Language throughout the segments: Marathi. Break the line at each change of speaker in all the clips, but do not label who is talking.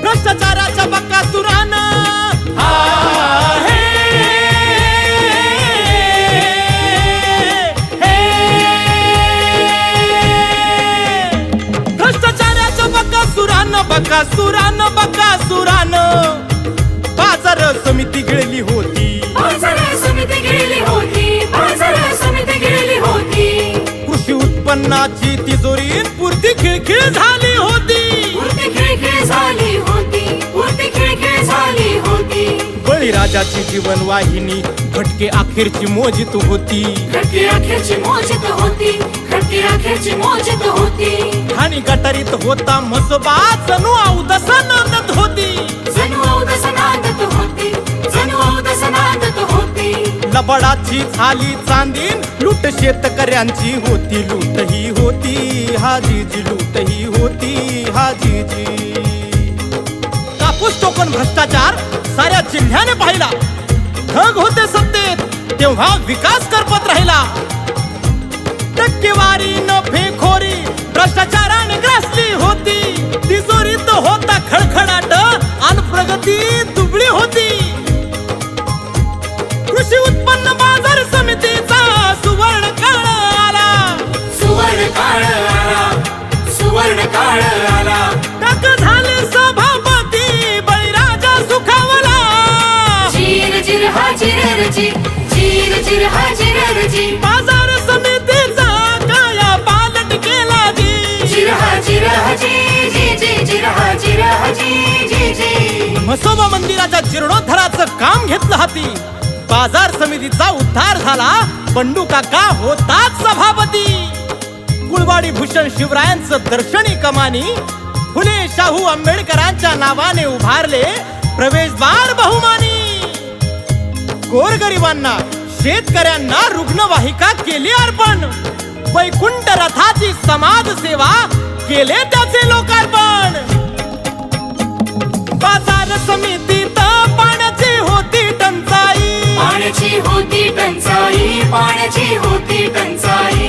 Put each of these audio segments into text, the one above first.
भ्रष्टाचाराच्या बक्कासुरानं आहे. हे. भ्रष्टाचाराच्या बक्कासुरानं बक्कासुरानं बक्कासुरानं बाजार समिती गिळली होती
बाजार समिती गेली होती. बाजार समिती गेली होती
कृषी उत्पन्नाची तिजोरी पुरती खिळखिळ झाली होती. बळीराजाची जीवन वाहिनी भटके अखेरची मोजित होती.
अखेरची मोजित होती.
आणि गटारीत होता मसोबा जणू अवदस नांदत होती.
जणू अवदस नांदत होती जणू अवदस नांदत होती.
लबडाची झाली चांदीन लूट शेतकऱ्यांची होती लूट ही होती. हाजीजी लूट ही होती हाजीजी कापूस टोकन भ्रष्टाचार साऱ्या जिल्ह्याने पाहिला. ढग होते सत्तेत तेव्हा विकास करपत राहिला. टक्केवारी नफेखोरी भ्रष्टाचाराने ग्रासली होती. तिजोरीत होता खडखडाट आणि प्रगती दुबळी होती. कृषी उत्पन्न बाजार समितीचा सुवर्ण काळ आला.
सुवर्ण काळ आला. सुवर्ण काळ आला.
मंदिराच्या जीर्णोद्धाराचं काम घेतलं हाती. बाजार समितीचा उद्धार झाला. बंडू काका होताच सभापती. कुळवाडी भूषण शिवरायांचं दर्शनी कमानी. फुले शाहू आंबेडकरांच्या नावाने उभारले प्रवेशद्वार बहुमानी. गोरगरिबांना शेतकऱ्यांना रुग्णवाहिका केली अर्पण. वैकुंठ रथाची समाज सेवा केले त्याचे लोकार्पण. होती टंचाई
पाण्याची होती टंचाई.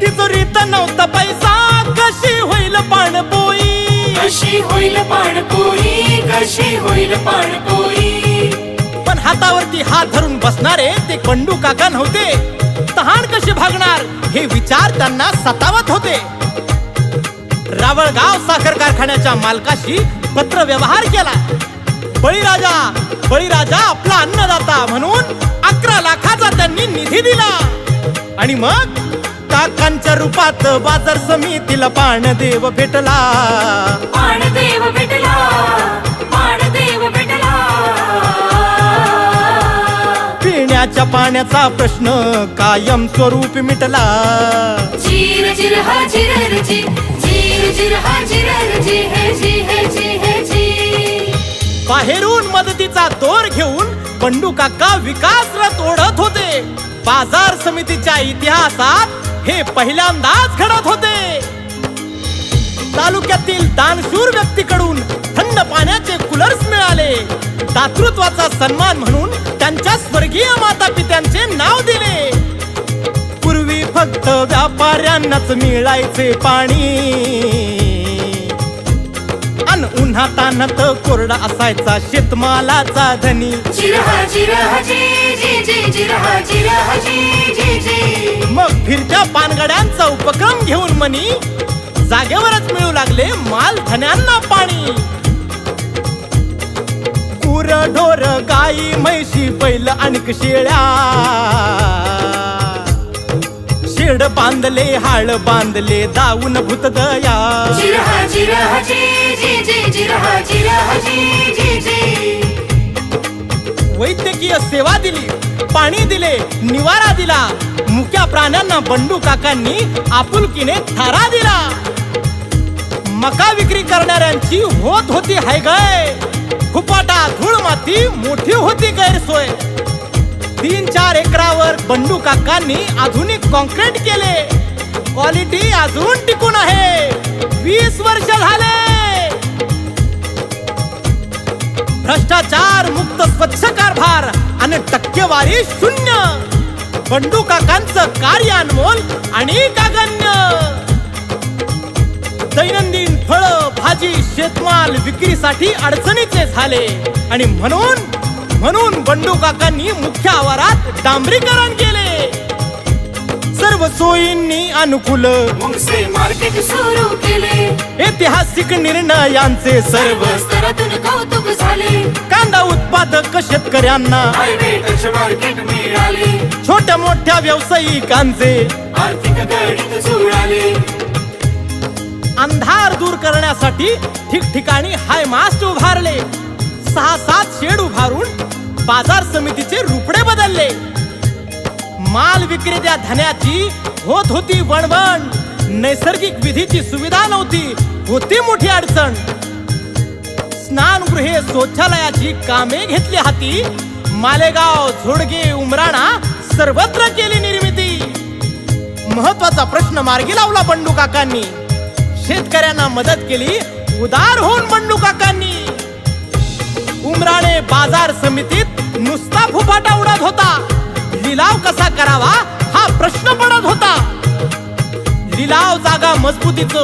तिजोरीत नव्हता पैसा कशी होईल पाणपोई?
कशी होईल पाणपोई कशी होईल पाणपोई?
पण हातावरती हात धरून बसणारे ते कंडू काका नव्हते. तहान कशी भागणार हे विचार त्यांना सतावत होते. रावळगाव साखर कारखान्याच्या मालकाशी पत्र व्यवहार केला. बळीराजा बळीराजा आपला अन्नदाता म्हणून अकरा लाखाचा त्यांनी निधी दिला. आणि मग काकांच्या रूपात बाजार समितीला पाणदेव भेटला.
पाणदेव भेटला पाणदेव भेटला.
पिण्याच्या पाण्याचा प्रश्न कायम स्वरूपी मिटला.
चिर चिर हा चिररची चिर चिर हा हे जी हे जी हे जी
बाहेरून मदतीचा दोर घेऊन बंडू काका विकास रथ ओढत होते. बाजार समितीच्या इतिहासात हे पहिल्यांदाच घडत होते. तालुक्यातील दानशूर व्यक्तीकडून थंड पाण्याचे कुलर्स मिळाले. दातृत्वाचा सन्मान म्हणून त्यांच्या स्वर्गीय माता पित्यांचे नाव दिले. पूर्वी फक्त व्यापाऱ्यांनाच मिळायचे पाणी. अन उन्हा तान्हात कोरडा असायचा. शेतमालाचा धनी. मग फिरत्या पानगड्यांचा उपक्रम घेऊन मनी जागेवरच मिळू लागले माल धन्यांना पाणी. कुर ढोर गाई म्हैशी बैल आणि शेळ्या. शेड बांधले हाळ बांधले दाऊन भूतदया
चिरहा चिरहा जी जी जी चिरहा चिरहा जी जी जी.
वैद्यकीय सेवा दिली पाणी दिले निवारा दिला. मुक्या प्राण्यांना बंडू काकांनी आपुलकीने थारा दिला. मका विक्री करणाऱ्यांची होत होती हाय गय फुपाटा धूळ माती मोठी होती गैरसोय. तीन चार एकरावर बंडू काकांनी आधुनिक कॉन्क्रीट केले. क्वालिटी अजून टिकून आहे. वीस वर्ष झाले. भ्रष्टाचार मुक्त स्वच्छ कारभार आणि टक्केवारी शून्य. बंडू काकांचं कार्य अनमोल आणि कागण्य. दैनंदिन फळ भाजी शेतमाल विक्रीसाठी अडचणीचे झाले. आणि म्हणून म्हणून बंडू काकांनी मुख्य आवारात डांबरीकरण केले. सर्व सोयींनी अनुकूल
मुंगसे मार्केट सुरू केले.
ऐतिहासिक निर्णयांचे सर्व
स्तरातून कौतुक झाले.
कांदा उत्पादक शेतकऱ्यांना
मार्केट मिळाले.
छोट्या मोठ्या व्यावसायिकांचे
आर्थिक गणित जुळाले.
अंधार दूर करण्यासाठी ठिकठिकाणी हाय मास्ट उभारले. सहा सात शेड उभारून बाजार समितीचे रुपडे बदलले. माल विक्रेत्या धन्याची होत होती वणवण. नैसर्गिक विधीची सुविधा नव्हती होती मोठी अडचण. स्नानगृहे शौचालयाची कामे घेतली हाती. मालेगाव झोडगे उमराणा सर्वत्र केली निर्मिती. महत्त्वाचा प्रश्न मार्गी लावला बंडू काकांनी. शेतकऱ्यांना मदत केली उदार होऊन बंडू काकांनी. उमराणे बाजार समितीत नुसता फुफाटा उडत होता. लिलाव कसा करावा हा प्रश्न पडत होता. लिलाव जागा मजबूतीच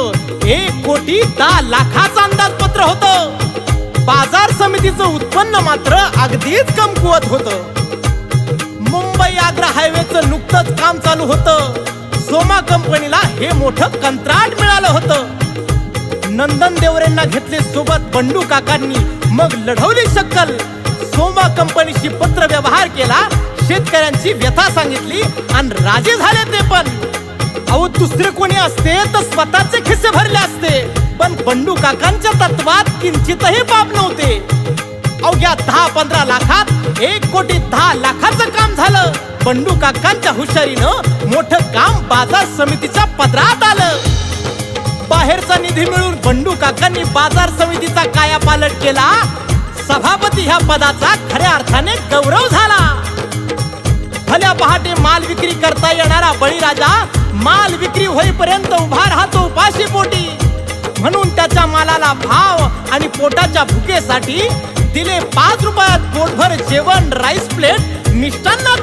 एक कोटी दहा लाखाच अंदाजपत्र होतं. बाजार समितीचं उत्पन्न मात्र अगदीच कमकुवत होतं. मुंबई आग्रा हायवेचं नुकतंच काम चालू होतं. सोमा कंपनीला हे मोठं कंत्राट मिळालं होतं. नंदन देवरेंना घेतले सोबत बंडू काकांनी. मग लढवली शक्कल. सोमा कंपनीशी पत्र व्यवहार केला. शेतकऱ्यांची व्यथा सांगितली आणि राजे झाले ते पण. अहो दुसरे कोणी असते तर स्वतःचे खिस्से भरले असते. पण बंडू काकांच्या तत्वात किंचितही पाप नव्हते. अवघ्या दहा पंधरा लाखात एक कोटी दहा लाखाचं काम झालं. बंडू काकांच्या हुशारीनं मोठं काम बाजार समितीच्या पदरात आलं. बाहेरचा निधी मिळून बंडू काकांनी बाजार समितीचा कायापालट केला. सभापती ह्या पदाचा खऱ्या अर्थाने गौरव झाला. भल्या पहाटे माल विक्री करता येणारा बळीराजा माल विक्री होईपर्यंत उभा राहतो उपाशी पोटी. म्हणून त्याच्या मालाला भाव आणि पोटाच्या भुकेसाठी दिले पाच रुपयात पोटभर जेवण राईस प्लेट मिष्टान्नाची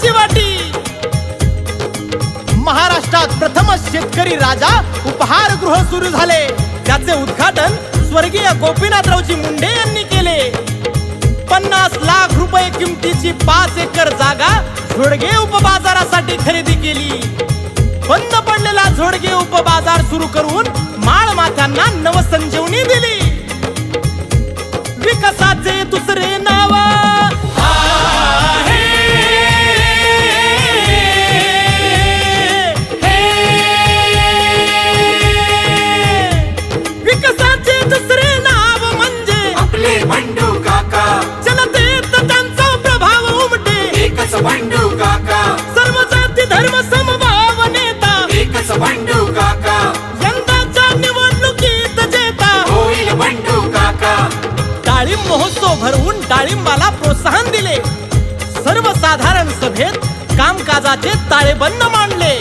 महाराष्ट्रात प्रथमच शेतकरी राजा उपहार गृह सुरू झाले. त्याचे उद्घाटन स्वर्गीय गोपीनाथरावजी मुंडे यांनी केले. पन्नास लाख रुपये किमतीची पाच एकर जागा झोडगे उपबाजारासाठी खरेदी केली. बंद पडलेला झोडगे उपबाजार सुरू करून माळ माथ्यांना नवसंजीवनी बंद ताळेबंद मांडले.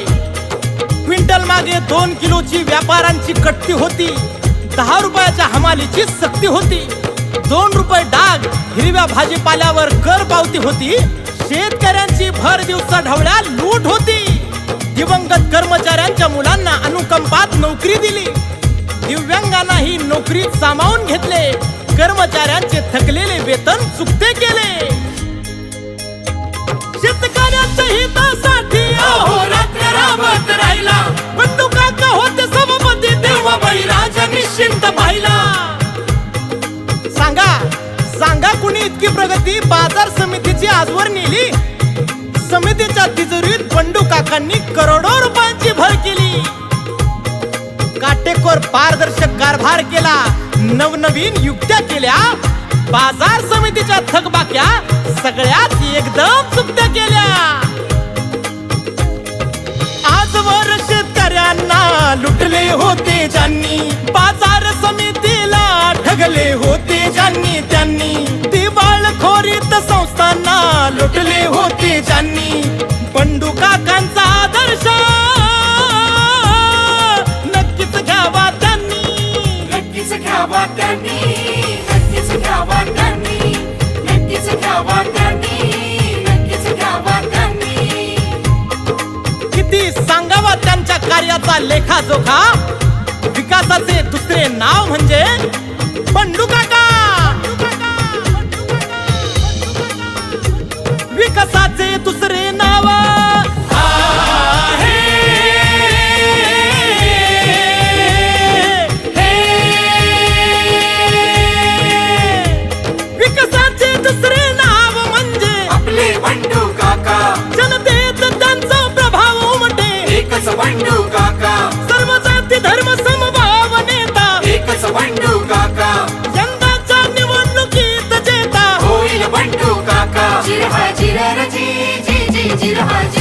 क्विंटल मागे दोन किलोची व्यापाऱ्यांची कट्टी होती. दहा रुपयाच्या हमालीची सक्ती होती. दोन रुपये डाग हिरव्या भाजीपाल्यावर कर पावती होती. शेतकऱ्यांची भर दिवसा ढवळ्या लूट होती. दिवंगत कर्मचाऱ्यांच्या मुलांना अनुकंपात नोकरी दिली. दिव्यांगांनाही नोकरीत सामावून घेतले. कर्मचाऱ्यांचे थकलेले वेतन चुकते केले. शेतकऱ्यांच्या हितासाठी अहोरात्र राहिला. बंडू काका होते सभापती तेव्हा बळीराजा निश्चिंत पाहिला. सांगा सांगा कुणी इतकी प्रगती बाजार समितीची आजवर नेली? समितीच्या तिजोरीत बंडू काकांनी करोडो रुपयांची भर केली. काटेकोर पारदर्शक कारभार केला नवनवीन युक्त्या केल्या बाजार समितीच्या थकबाक्या सगळ्यात एकदम चुकत्या केल्या. लोटले होते त्यांनी पंडू काकांचा आदर्श. नक्कीच घ्यावा त्यांनी.
नक्कीच घ्यावा त्यांनी. नक्कीच घ्यावा त्यांनी.
नक्कीच घ्यावा त्यांनी. नक्कीच घ्यावा त्यांनी. किती सांगावा त्यांच्या कार्याचा लेखा जोखा. विकासाचे दुसरे नाव म्हणजे
पंडू काका. विकासाचे
दुसरे निवडणुकीत जेता
होईल बंडू